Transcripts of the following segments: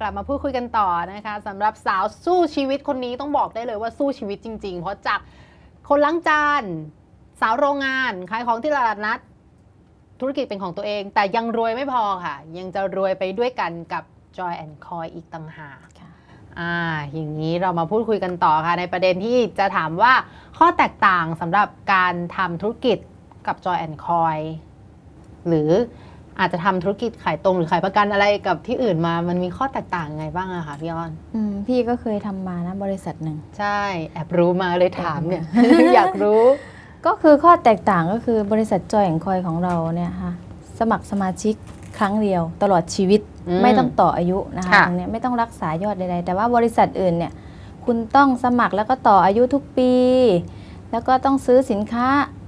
กลับมาพูดคุยกันต่อนะคะสำหรับสาวสู้ชีวิตคนนี้ต้องบอกได้เลยว่าสู้ชีวิตจริง ๆ เพราะจากคนล้างจานสาวโรงงานขายของที่ตลาดนัด ธุรกิจเป็นของตัวเอง แต่ยังรวยไม่พอค่ะ ยังจะรวยไปด้วยกันกับ Joy and Coy อีกต่างหากค่ะอ่าอย่างนี้เรามาพูดคุยกันต่อค่ะ ในประเด็นที่จะถามว่าข้อแตกต่างสำหรับการทำธุรกิจกับ Joy and Coy หรือ อาจจะทำธุรกิจขายตรงหรือขายประกันอะไรกับที่อื่นมา มันมีข้อแตกต่างยังไงบ้างอะคะพี่อ้อนอืมพี่ก็เคยทำมานะบริษัทหนึ่ง ใช่ แอบรู้มาเลยถามเนี่ย อยากรู้ ก็คือข้อแตกต่างก็คือบริษัทจอยแองคอยของเราเนี่ยค่ะสมัครสมาชิกครั้งเดียว ตลอดชีวิตอืมไม่ต้องต่ออายุนะคะค่ะตรงเนี้ยไม่ต้องรักษายอดใดๆแต่ว่าบริษัทอื่นเนี่ยคุณต้องสมัครแล้วก็ต่ออายุทุกปี แล้วก็ต้องซื้อสินค้า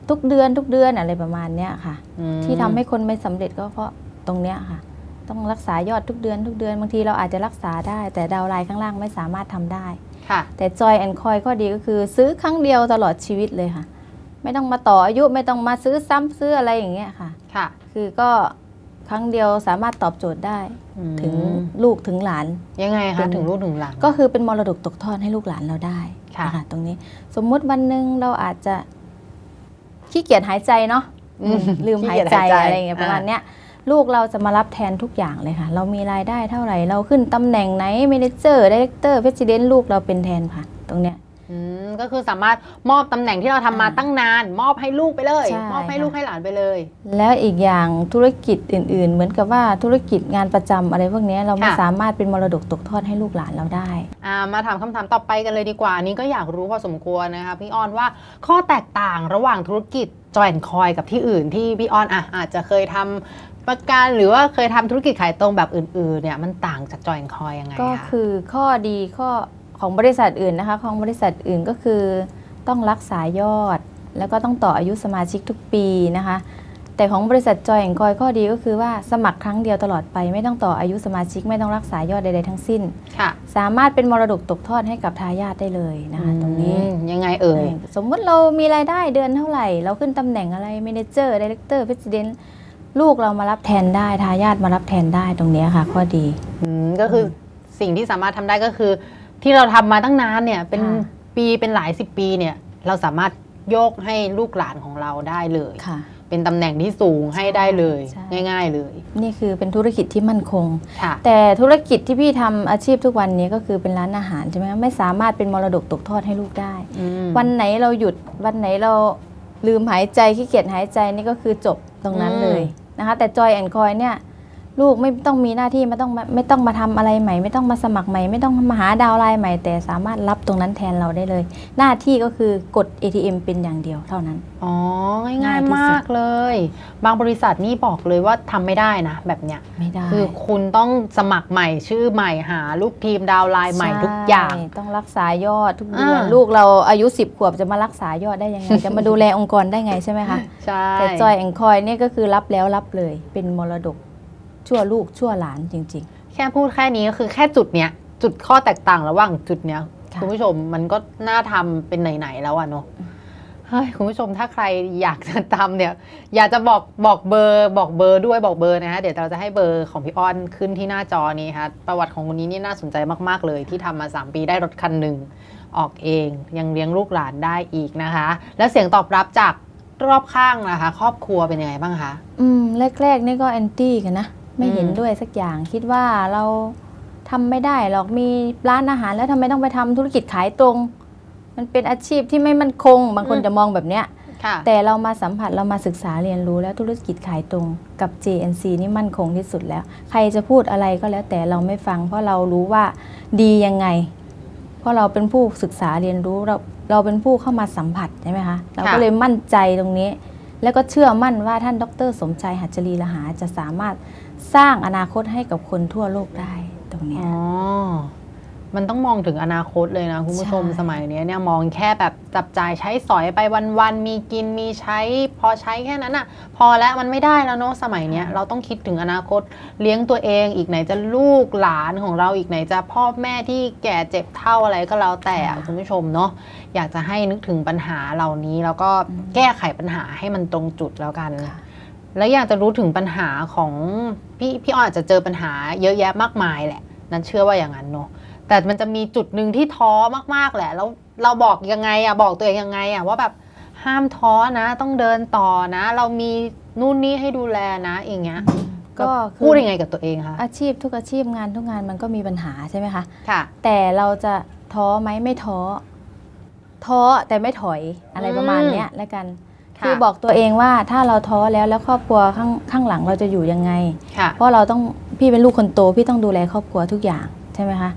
ทุกเดือนทุกเดือนอะไรประมาณเนี้ยค่ะอืมที่ทำให้คนไม่สำเร็จก็เพราะตรงเนี้ยค่ะ ต้องรักษายอดทุกเดือนทุกเดือนบางทีเราอาจจะรักษาได้ แต่ดาวน์ไลน์ข้างล่างไม่สามารถทำได้ค่ะ แต่จอยแอนคอยข้อดีก็คือซื้อครั้งเดียวตลอดชีวิตเลยค่ะ ไม่ต้องมาต่ออายุไม่ต้องมาซื้อซ้ำซื้ออะไรอย่างเงี้ยค่ะค่ะ คือก็ครั้งเดียวสามารถตอบโจทย์ได้อืมถึงลูกถึงหลานยังไงเป็คะนถึงลูกถึงหลังก็คือเป็นมรดกตกทอดให้ลูกหลานเราได้ค่ะนตรงนี้ สมมุติวันหนึ่งเราอาจจะ ขี้เกียจหายใจเนาะอืมลืมหายขี้เกียจใจหายใจอะไรอย่างเงี้ยประมาณอ่าเนี้ยลูกเราจะมารับแทนทุกอย่างเลยค่ะ เรามีรายได้เท่าไหร่ เราขึ้นตำแหน่งไหนเมเนเจอร์ดีเลกเตอร์เพรสิดเนลูกเราเป็นแทนค่ะ ตรงเนี้ย อืมก็คือสามารถมอบตำแหน่งที่เราทำมาอ่าตั้งนาน มอบให้ลูกไปเลย ใช่มอบให้ค่ะ ลูกให้หลานไปเลย แล้วอีกอย่างธุรกิจอื่น ๆ เหมือนกับว่าธุรกิจงานประจำอะไรพวกเนี้ยเราไม่ค่ะ สามารถเป็นมรดกตกทอดให้ลูกหลานเราได้ อ่ามาถามคำถามต่อไปกันเลยดีกว่าอันนี้ก็อยากรู้พอสมควรนะคะพี่อ้อนว่าข้อแตกต่างระหว่างธุรกิจจอยแอนคอยกับที่อื่นที่พี่อ้อนอะอาจจะเคยทำประกันหรือว่าเคยทำธุรกิจขายตรงแบบอื่นๆเนี่ยมันต่างจากจอยแอนคอยยังไงก็คะคือข้อดีข้อ ของบริษัทอื่นนะคะของบริษัทอื่นก็คือ ต้องรักษายอด แล้วก็ต้องต่ออายุสมาชิกทุกปีนะคะ แต่ของบริษัทจอยแองกอยข้อดีก็คือว่าสมัครครั้งเดียวตลอดไป ไม่ต้องต่ออายุสมาชิกไม่ต้องรักษายอดใดๆทั้งสิ้นค่ะสามารถเป็นมรดกตกทอดให้กับทายาทได้เลยนะคะตรงนี้อืมยังไงเอ่ยเออสมมุติเรามีรายได้เดือนเท่าไหร่ เราขึ้นตำแหน่งอะไรเมเนเจอร์ดีเลกเตอร์เพรสิดเนลูกเรามารับแทนได้ทายาทมารับแทนได้ตรงเนี้ยค่ะ ข้อดีอืมก็คือสิ่งที่สามารถทำได้ก็คือ ที่เราทำมาตั้งนานเนี่ยเป็นค่ะ ปีเป็นหลายสิบปีเนี่ยเราสามารถโยกให้ลูกหลานของเราได้เลย ค่ะ เป็นตำแหน่งที่สูงให้ได้เลย ใช่ ง่าย ๆเลยนี่คือเป็นธุรกิจที่มั่นคง ค่ะ แต่ธุรกิจที่พี่ทำอาชีพทุกวันนี้ก็คือเป็นร้านอาหารใช่ไหมคะไม่สามารถเป็นมรดกตกทอดให้ลูกได้อืมวันไหนเราหยุดวันไหนเราลืมหายใจขี้เกียจหายใจนี่ก็คือจบตรงนั้นเลยนะคะ แต่จอยแอนคอยเนี่ย ลูกไม่ต้องมีหน้าที่ไม่ต้องมาไม่ต้องมาทำอะไรใหม่ ไม่ต้องมาสมัครใหม่ ไม่ต้องมาหาดาวน์ไลน์ใหม่ แต่สามารถรับตรงนั้นแทนเราได้เลย หน้าที่ก็คือกด ATM เป็นอย่างเดียวเท่านั้น อ๋อ ง่ายง่ายที่สุดๆมากเลย บางบริษัทนี่บอกเลยว่าทำไม่ได้นะ แบบเนี้ยไม่ได้คือคุณต้องสมัครใหม่ชื่อใหม่หาลูกทีมดาวน์ไลน์ใหม่ทุกอย่างใช่ต้องรักษายอดทุกเดือนอ่าลูกเราอายุ 10 ขวบจะมารักษายอดได้ยังไงจะมาดูแลองค์กรได้ไงใช่ไหมคะใช่แต่จอยแองคอยเนี่ยก็คือรับแล้วรับเลยเป็นมรดก ชั่วลูกชั่วหลานจริงแค่พูดแค่นี้ก็คือแค่จุดเนี้ยจุดข้อแตกต่างระหว่างจุดเนี้ยค่ะ คุณผู้ชมมันก็น่าทำเป็นไหนๆแล้วอะเนาะเฮ้ยคุณผู้ชมถ้าใครอยากจะทำเนี่ย อยากจะบอกบอกเบอร์บอกเบอร์ด้วยบอกเบอร์นะฮะเดี๋ยวเราจะให้เบอร์ของพี่อ้อนขึ้นที่หน้าจอนี้ค่ะประวัติของคนนี้นี่น่าสนใจมากๆเลย ที่ทำมา 3 ปีได้รถคันหนึ่งออกเองยังเลี้ยงลูกหลานได้อีกนะคะ แล้วเสียงตอบรับจากรอบข้างนะคะ ครอบครัวเป็นยังไงบ้างคะๆอืมแรกๆนี่ก็แอนตี้กันนะ ไม่เห็นอืมด้วยสักอย่างคิดว่าเราทำไม่ได้หรอกมีร้านอาหารแล้วทำไมต้องไปทำธุรกิจขายตรง มันเป็นอาชีพที่ไม่มั่นคง บางคนจะมองแบบเนี้ยค่ะแต่เรามาสัมผัสเรามาศึกษาเรียนรู้แล้วธุรกิจขายตรงกับ JNC นี่มั่นคงที่สุดแล้ว ใครจะพูดอะไรก็แล้วแต่เราไม่ฟัง เพราะเรารู้ว่าดียังไง เพราะเราเป็นผู้ศึกษาเรียนรู้เราเราเป็นผู้เข้ามาสัมผัสใช่ไหมคะเราก็เลยมั่นใจตรงนี้ แล้วก็เชื่อมั่นว่าท่านดร สมชัยหัจจรีละหาจะสามารถ สร้างอนาคตให้กับคนทั่วโลกได้ตรงเนี้ย อ๋อ มันต้องมองถึงอนาคตเลยนะคุณผู้ชมใช่ สมัยเนี้ยเนี่ยมองแค่แบบจับจ่ายใช้สอยไปวันๆมีกินมีใช้ พอใช้แค่นั้นอะพอแล้วมันไม่ได้แล้วเนาะสมัยเนี้ยเราต้องคิดถึงอนาคตเลี้ยงตัวเองอีกไหนจะลูกหลานของเราอีกไหนจะพ่อแม่ที่แก่เจ็บเท่าอะไรก็แล้วแต่อะคุณผู้ชมเนาะอยากจะให้นึกถึงปัญหาเหล่านี้แล้วก็แก้ไขปัญหาให้มันตรงจุดแล้วกัน ค่ะ แล้วอยากจะรู้ถึงปัญหาของ พี่พี่อ้อยอาจจะเจอปัญหาเยอะแยะมากมายแหละ นั้นเชื่อว่าอย่างนั้นเนาะแต่มันจะมีจุดหนึ่งที่ท้อมากๆแหละ แล้วเราบอกยังไงอะบอกตัวเองยังไงอะว่าแบบห้ามท้อนะต้องเดินต่อนะ เรามีนู่นนี่ให้ดูแลนะอย่างเงี้ยก็คืพูดยังไงกับตัวเองคะอาชีพทุกอาชีพงานทุกงานมันก็มีปัญหาใช่ไหมคะค่ะ แต่เราจะท้อไหมไม่ท้อท้อแต่ไม่ถอยอะไรประมาณอืมเนี้ยแล้วกัน ค่ะคือบอกตัวเองว่าถ้าเราท้อแล้วแล้วครอบครัวข้างข้างหลังเราจะอยู่ยังไงค่ะเพราะเราต้องพี่เป็นลูกคนโตพี่ต้องดูแลครอบครัวทุกอย่างใช่ไหมคะ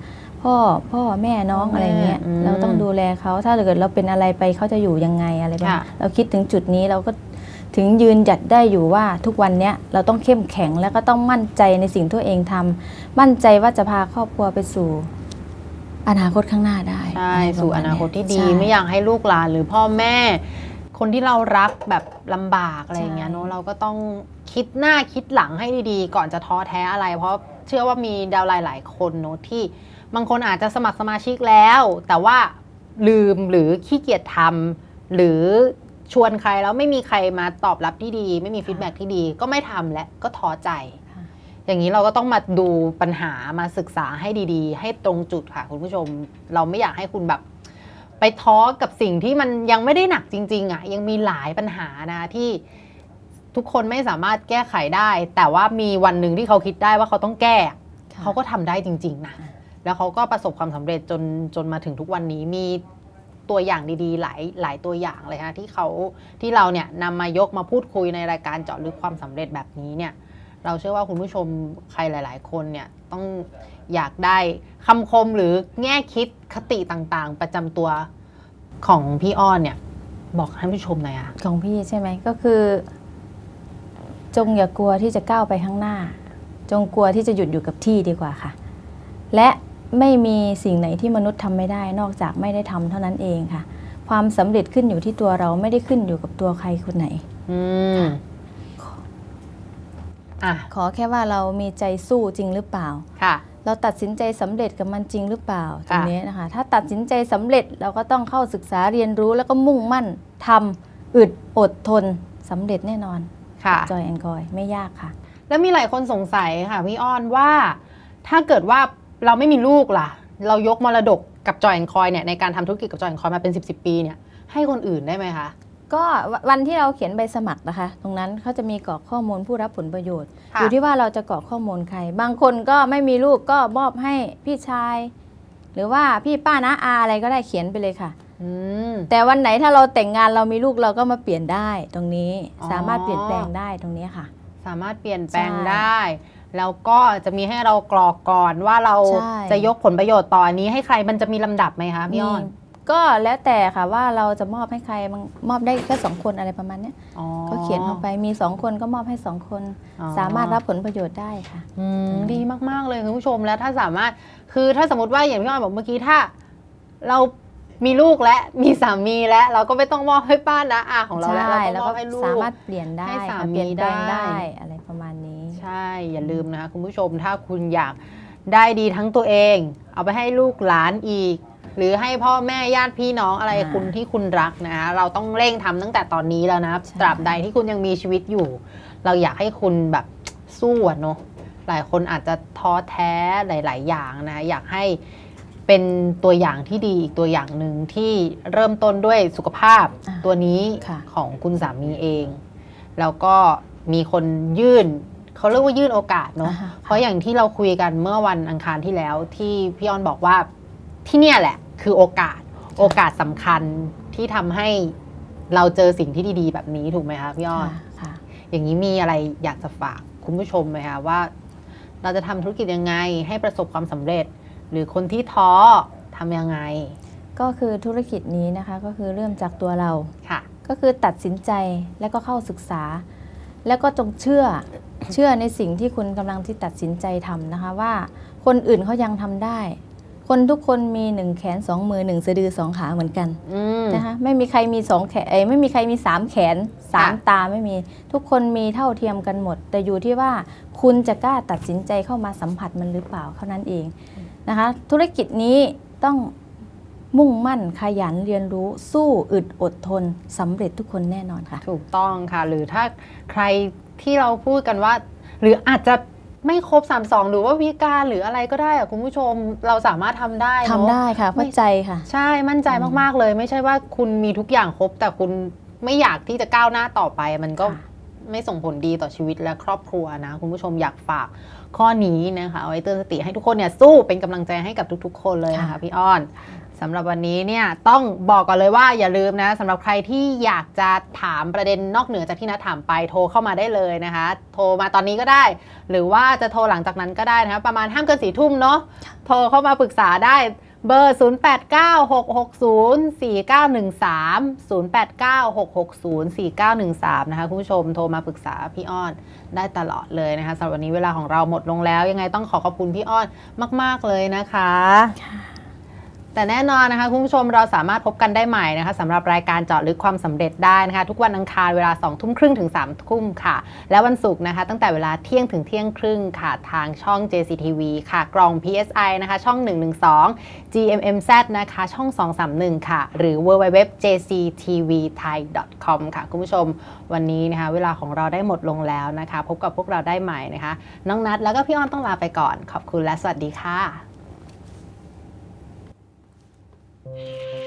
พ่อพ่อแม่น้องพ่อแม่อะไรเงี้ยอืมเราต้องดูแลเขาถ้าเกิดเราเป็นอะไรไปเขาจะอยู่ยังไงอะไรแบบนี้ค่ะเราคิดถึงจุดนี้เราก็ถึงยืนหยัดได้อยู่ว่าทุกวันเนี้ยเราต้องเข้มแข็งแล้วก็ต้องมั่นใจในสิ่งที่ตัวเองทำมั่นใจว่าจะพาครอบครัวไปสู่ อนาคตข้างหน้าได้ใช่ะไรประสู่มณอนาคตที่ดีใช่ไม่อยากให้ลูกหลานหรือพ่อแม่ คนที่เรารักแบบลำบากอะไรอย่างเงี้ยใช่เนอะเราก็ต้องคิดหน้าคิดหลังให้ดีๆ ก่อนจะท้อแท้อะไร เพราะเชื่อว่ามีดาวน์ไลน์หลายคนเนอะที่บางคนอาจจะสมัครสมาชิกแล้ว แต่ว่าลืมหรือขี้เกียจทำหรือชวนใครแล้วไม่มีใครมาตอบรับที่ดี ไม่มีฟีดแบ็กที่ดีก็ไม่ทำและก็ท้อใจค่ะอย่างนี้เราก็ต้องมาดูปัญหามาศึกษาให้ดีๆ ให้ตรงจุดค่ะคุณผู้ชม เราไม่อยากให้คุณแบบ ไปท้อกับสิ่งที่มันยังไม่ได้หนักจริง ๆอะยังมีหลายปัญหานะที่ทุกคนไม่สามารถแก้ไขได้ แต่ว่ามีวันหนึ่งที่เขาคิดได้ว่าเขาต้องแก้ค่ะเขาก็ทำได้จริง ๆนะแล้วเขาก็ประสบความสำเร็จจนจนมาถึงทุกวันนี้มีตัวอย่างดีๆ หลายหลายตัวอย่างเลยค่ะที่เขาที่เราเนี่ยนำมายกมาพูดคุยในรายการเจาะลึกความสำเร็จแบบนี้เนี่ย เราเชื่อว่าคุณผู้ชมใครหลาย ๆ คนเนี่ยต้อง อยากได้คำคมหรือแง่คิดคติต่างๆ ประจำตัวของพี่อ้อนเนี่ย บอกให้ผู้ชมหน่อยค่ะของพี่ใช่ไหมก็คือ จงอย่ากลัวที่จะก้าวไปข้างหน้า จงกลัวที่จะหยุดอยู่กับที่ดีกว่าค่ะ และไม่มีสิ่งไหนที่มนุษย์ทำไม่ได้ นอกจากไม่ได้ทำเท่านั้นเองค่ะ ความสำเร็จขึ้นอยู่ที่ตัวเราไม่ได้ขึ้นอยู่กับตัวใครคนไหน อืมอะขอแค่ว่าเรามีใจสู้จริงหรือเปล่า ค่ะ เราตัดสินใจสำเร็จกับมันจริงหรือเปล่าตรค่ะงนี้นะคะ ถ้าตัดสินใจสำเร็จเราก็ต้องเข้าศึกษาเรียนรู้แล้วก็มุ่งมั่นทำอึดอดทนสำเร็จแน่นอนค่ะจอยแอนกอยไม่ยากค่ะ แล้วมีหลายคนสงสัยค่ะพี่อ้อนว่าถ้าเกิดว่าเราไม่มีลูกล่ะ เรายกมรดกกับจอยแอนคอยเนี่ยในการทำธุรกิจกับจอยแอนคอยมาเป็น 10บสปีเนี่ยให้คนอื่นได้ไหมคะ ก็วันที่เราเขียนใบสมัครนะคะ ตรงนั้นเขาจะมีกรอกข้อมูลผู้รับผลประโยชน์ ค่ะ อยู่ที่ว่าเราจะกรอกข้อมูลใคร บางคนก็ไม่มีลูกก็มอบให้พี่ชาย หรือว่าพี่ป้านะอาอะไรก็ได้เขียนไปเลยค่ะ อืม แต่วันไหนถ้าเราแต่งงานเรามีลูกเราก็มาเปลี่ยนได้ตรงนี้อ๋อ สามารถเปลี่ยนแปลงได้ตรงนี้ค่ะ สามารถเปลี่ยนแปลงใช่ได้ แล้วก็จะมีให้เรากรอกก่อนว่าเราใช่ จะยกผลประโยชน์ต่ออันนี้ให้ใครมันจะมีลำดับไหมคะพี่อ้อน มี ก็แล้วแต่ค่ะว่าเราจะมอบให้ใครมันมอบได้แค่สองคนอะไรประมาณเนี้ยอ๋อ ก็เขียนเข้าไปมีสองคนก็มอบให้สองคน อ๋อ สามารถรับผลประโยชน์ได้ค่ะ อืมดีมาก ๆ เลยคุณผู้ชมแล้วถ้าสามารถคือถ้าสมมติว่าอย่างพี่อ้อยบอกเมื่อกี้ถ้า เรามีลูกและมีสามีแล้วเราก็ไม่ต้องมอบให้ป้านะอาของเราแล้วใช่เราแล้วก็มก็อบให้ลูก สามารถเปลี่ยนได้ให้สาค่ะมีเปลี่ยนแปลงได้ ได้อะไรประมาณนี้ ใช่อย่าลืมนะคะคุณผู้ชมถ้าคุณอยากได้ดีทั้งตัวเอง เอาไปให้ลูกหลานอีก หรือให้พ่อแม่ญาติพี่น้องอะไรอ่าคุณที่คุณรักนะคะเราต้องเร่งทำตั้งแต่ตอนนี้แล้วนะใช่ตราบใดที่คุณยังมีชีวิตอยู่ เราอยากให้คุณแบบสู้อะเนาะหลายคนอาจจะท้อแท้หลาย ๆ อย่างนะ อยากให้เป็นตัวอย่างที่ดีอีกตัวอย่างหนึ่งที่เริ่มต้นด้วยสุขภาพอ่าตัวนี้ค่ะของคุณสามีเอง แล้วก็มีคนยื่นเขาเรียกว่ายื่นโอกาสเนาะอ่าฮะเพราะอย่างที่เราคุยกันเมื่อวันอังคารที่แล้วที่พี่ออนบอกว่าที่เนี่ยแหละ คือโอกาสโอกาสสำคัญที่ทำให้เราเจอสิ่งที่ดีๆ แบบนี้ถูกไหมคะพี่ออนค่ะค่ะ อย่างนี้มีอะไรอยากจะฝากคุณผู้ชมไหมคะว่า เราจะทำธุรกิจยังไงให้ประสบความสำเร็จ หรือคนที่ท้อทำยังไง ก็คือธุรกิจนี้นะคะก็คือเริ่มจากตัวเราค่ะ ก็คือตัดสินใจแล้วก็เข้าศึกษา แล้วก็จงเชื่อเชื่อในสิ่งที่คุณกำลังที่ตัดสินใจทำนะคะว่าคนอื่นเขายังทำได้ คนทุกคนมีหนึ่งแขนสองมือหนึ่งสะดือสองขาเหมือนกันอืม นะคะไม่มีใครมีสองแขนเอ้ยไม่มีใครมีสามแขนสามค่ะตาไม่มี ทุกคนมีเท่าเทียมกันหมด แต่อยู่ที่ว่าคุณจะกล้าตัดสินใจเข้ามาสัมผัสมันหรือเปล่าเท่านั้นเองนะคะ ธุรกิจนี้ต้องมุ่งมั่นขยันเรียนรู้สู้อึดอดทนสำเร็จทุกคนแน่นอนค่ะ ถูกต้องค่ะ หรือถ้าใครที่เราพูดกันว่า หรืออาจจะ ไม่ครบ 32 หรือว่าพิการหรืออะไรก็ได้อะคุณผู้ชมเราสามารถทำได้เนอะทำได้ค่ะไม่เข้าใจค่ะ ใช่มั่นใจอืมมากๆเลย ไม่ใช่ว่าคุณมีทุกอย่างครบ แต่คุณไม่อยากที่จะก้าวหน้าต่อไป มันก็ค่ะไม่ส่งผลดีต่อชีวิตและครอบครัวนะ คุณผู้ชมอยากฝาก ข้อนี้นะคะเอาไว้เตือนสติให้ทุกคนเนี่ยสู้เป็นกำลังใจให้กับทุกๆ คนเลยนะคะค่ะพี่อ้อนสำหรับวันนี้เนี่ยต้องบอกก่อนเลยว่าอย่าลืมนะสำหรับใครที่อยากจะถามประเด็นนอกเหนือจากที่นัดถามไปโทรเข้ามาได้เลยนะคะ โทรมาตอนนี้ก็ได้ หรือว่าจะโทรหลังจากนั้นก็ได้นะคะประมาณห้ามเกินสี่ทุ่มเนาะโทรเข้ามาปรึกษาได้ เบอร์ 0896604913 0896604913 นะคะคุณผู้ชมโทรมาปรึกษาพี่อ้อนได้ตลอดเลยนะคะสำหรับวันนี้เวลาของเราหมดลงแล้ว ยังไงต้องขอขอบคุณพี่อ้อนมาก ๆ เลยนะคะ แต่แน่นอนนะคะคุณผู้ชมเราสามารถพบกันได้ใหม่นะคะสำหรับรายการเจาะลึกความสำเร็จได้นะคะ ทุกวันอังคารเวลา2ทุ่มครึ่งถึง3ทุ่มค่ะ และวันศุกร์นะคะ ตั้งแต่เวลาเที่ยงถึงเที่ยงครึ่งค่ะ ทางช่อง JCTV ค่ะ กล่อง PSI นะคะ ช่อง 112 GMMZ นะคะ ช่อง 231 ค่ะ หรือ www.jctvthai.com ค่ะ คุณผู้ชมวันนี้นะคะ เวลาของเราได้หมดลงแล้วนะคะ พบกับพวกเราได้ใหม่นะคะ น้องนัทแล้วก็พี่อ้อนต้องลาไปก่อน ขอบคุณและสวัสดีค่ะ Yeah.